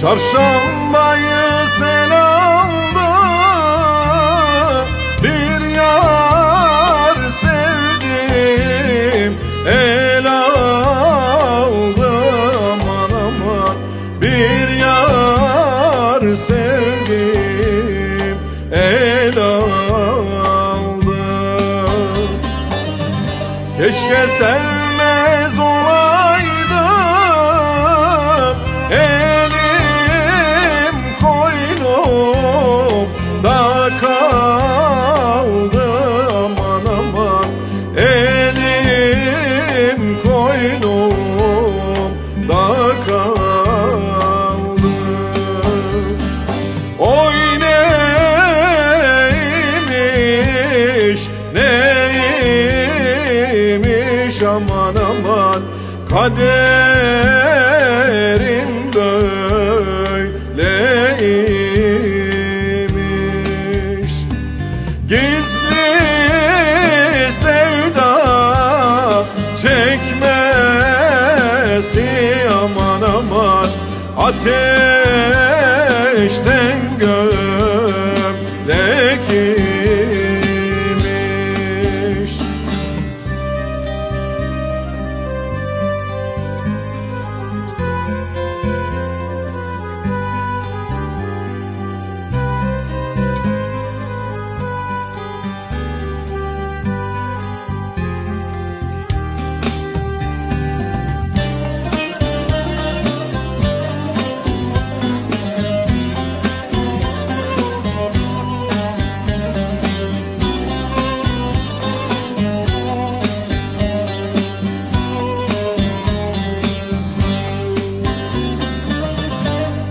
Çarşambayı selamda bir yar sevdim. El aldım aman bir yar sevdim. El aldım. Keşke sevmez Elim koynumda kaldı Oy neymiş neymiş? Aman aman Kaderim böyleymiş. Gizli Ateşten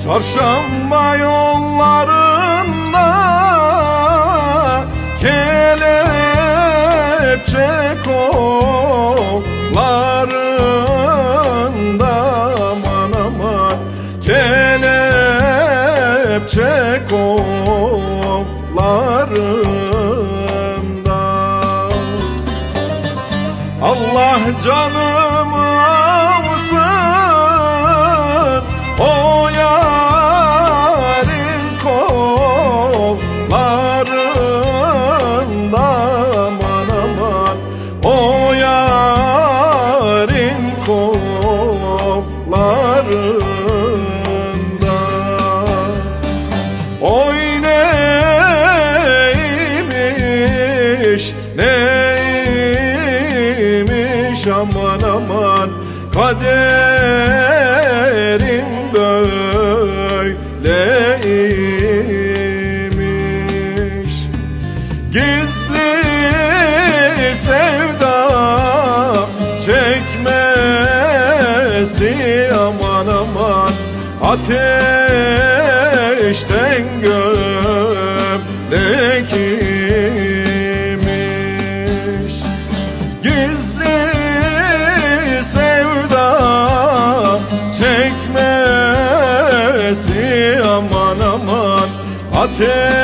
Çarşamba yollarında kelepçe kollarında aman aman kelepçe kollarında. Allah canımı aman aman Kaderim böyleymiş. Gizli sevda çekmesi aman aman Ateşten gömlek Ateşten